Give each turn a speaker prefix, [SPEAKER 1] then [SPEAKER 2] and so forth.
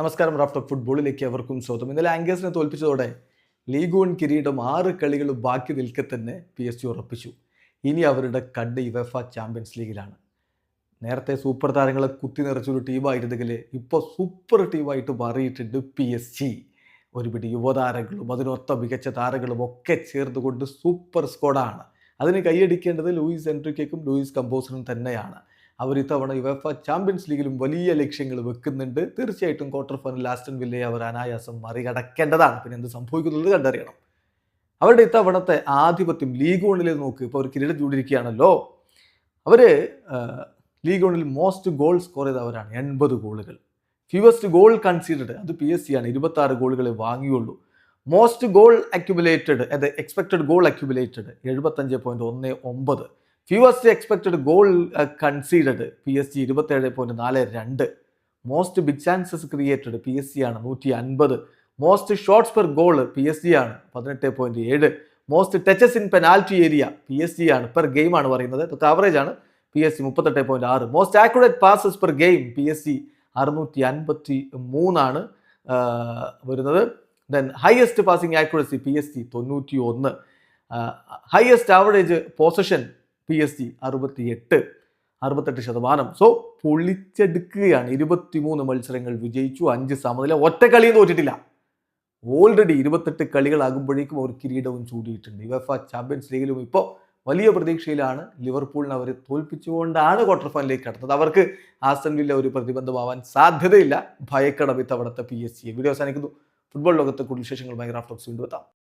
[SPEAKER 1] നമസ്കാരം റാഫ്റ്റ് ഫുട്ബോളിലേക്ക് അവർക്കും സ്വാഗതം. ഇന്നലെ ആങ്കേഴ്സിനെ തോൽപ്പിച്ചതോടെ ലീഗ് വൺ കിരീടം ആറ് കളികൾ ബാക്കി നിൽക്കെ തന്നെ പി എസ് ജി ഉറപ്പിച്ചു. ഇനി അവരുടെ കണ്ണ് ഇവഫ ചാമ്പ്യൻസ് ലീഗിലാണ് നേരത്തെ സൂപ്പർ താരങ്ങളെ കുത്തി നിറച്ചൊരു ടീമായിരുന്നെങ്കിൽ ഇപ്പോൾ സൂപ്പർ ടീമായിട്ട് മാറിയിട്ടുണ്ട് പി എസ് ജി. ഒരുപിടി യുവതാരങ്ങളും അതിനൊത്ത മികച്ച താരങ്ങളും ഒക്കെ ചേർന്നുകൊണ്ട് സൂപ്പർ സ്ക്വാഡാണ് അതിന് കൈയടിക്കേണ്ടത് ലൂയിസ് എൻട്രിക്കും ലൂയിസ് കമ്പോസിനും തന്നെയാണ്. അവർ ഇത്തവണ യുവഫ ചാമ്പ്യൻസ് ലീഗിലും വലിയ ലക്ഷ്യങ്ങൾ വെക്കുന്നുണ്ട്. തീർച്ചയായിട്ടും ക്വാർട്ടർ ഫൈനൽ ലാസ്റ്റൻ വില്ലയെ അവർ അനായാസം മറികടക്കേണ്ടതാണ്. പിന്നെ എന്ത് സംഭവിക്കുന്നത് കണ്ടറിയണം. അവരുടെ ഇത്തവണത്തെ ആധിപത്യം ലീഗ് വണ്ണിൽ നോക്ക്. ഇപ്പോൾ അവർ കിരീടം ചൂടിയിരിക്കുകയാണല്ലോ അവർ ലീഗ് വണ്ണിൽ മോസ്റ്റ് ഗോൾ സ്കോർ ചെയ്തവരാണ് എൺപത് ഗോളുകൾ. ഫ്യൂവസ്റ്റ് ഗോൾ കൺസീഡഡ് അത് പി എസ് സി ആണ്. ഇരുപത്തി ആറ് ഗോളുകളെ വാങ്ങിയുള്ളൂ. മോസ്റ്റ് ഗോൾ അക്യുമുലേറ്റഡ് അത് എക്സ്പെക്റ്റഡ് ഗോൾ അക്യുമുലേറ്റഡ് എഴുപത്തഞ്ച് പോയിന്റ് ഒന്ന് ഒമ്പത്. Fewest expected goal conceded P S G ഇരുപത്തേഴ് പോയിന്റ് നാല് രണ്ട്. Most big chances created P S C ആണ് നൂറ്റി അൻപത് most shots per goal P S G ആണ് പതിനെട്ട് പോയിന്റ് ഏഴ്. Most touches in penalty area P S G ആണ് പെർ ഗെയിം ആണ് പറയുന്നത്. ഇതൊക്കെ ആവറേജ് ആണ്. പി എസ് സി മുപ്പത്തെട്ട് പോയിന്റ് ആറ്. Most accurate passes per game P S C അറുന്നൂറ്റി അൻപത്തി മൂന്നാണ് വരുന്നത്. Then highest passing accuracy P S C തൊണ്ണൂറ്റി ഒന്ന് highest average possession P S G അറുപത്തി എട്ട് അറുപത്തെട്ട് ശതമാനം. സോ പൊളിച്ചെടുക്കുകയാണ്. ഇരുപത്തിമൂന്ന് മത്സരങ്ങൾ വിജയിച്ചു അഞ്ച് സമനില. ഒറ്റ കളിയും തോറ്റിട്ടില്ല. ഓൾറെഡി ഇരുപത്തെട്ട് കളികളാകുമ്പോഴേക്കും അവർ കിരീടവും ചൂടിയിട്ടുണ്ട്. യുവഫ ചാമ്പ്യൻസ് ലീഗിലും ഇപ്പോൾ വലിയ പ്രതീക്ഷയിലാണ് ലിവർപൂളിനെ അവരെ തോൽപ്പിച്ചുകൊണ്ടാണ് ക്വാർട്ടർ ഫൈനലിലേക്ക് കടന്നത്. അവർക്ക് ആസ്റ്റൻ വില്ല ഒരു പ്രതിബന്ധമാവാൻ സാധ്യതയില്ല. ഭയക്കണം ഇത്തവണത്തെ പി എസ് സി വീഡിയോ അവസാനിക്കുന്നു. ഫുട്ബോൾ ലോകത്തെ കൂടുതൽ വിശേഷങ്ങൾ റാഫ്റ്റോക്സ് വീണ്ടും എത്താം.